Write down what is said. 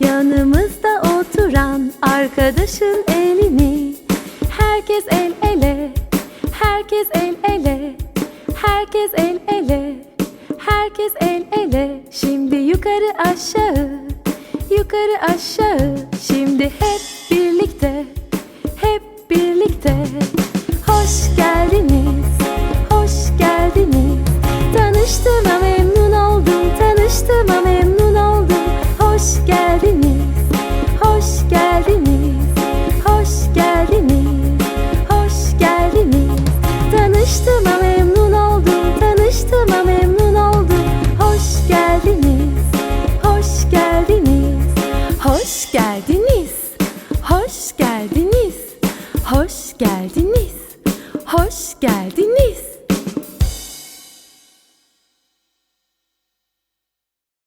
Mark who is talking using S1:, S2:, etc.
S1: Yanımızda oturan Arkadaşın elini Herkes el ele Herkes el ele Herkes el ele Herkes el ele. Şimdi yukarı aşağı Yukarı aşağı. Şimdi hep birlikte Hep birlikte. Hoş geldiniz. Geldiniz. Hoş geldiniz. Hoş geldiniz. Hoş geldiniz. Tanıştığıma memnun oldum. Tanıştığıma memnun oldum. Hoş geldiniz. Hoş geldiniz. Hoş geldiniz. Hoş geldiniz. Hoş geldiniz. Hoş geldiniz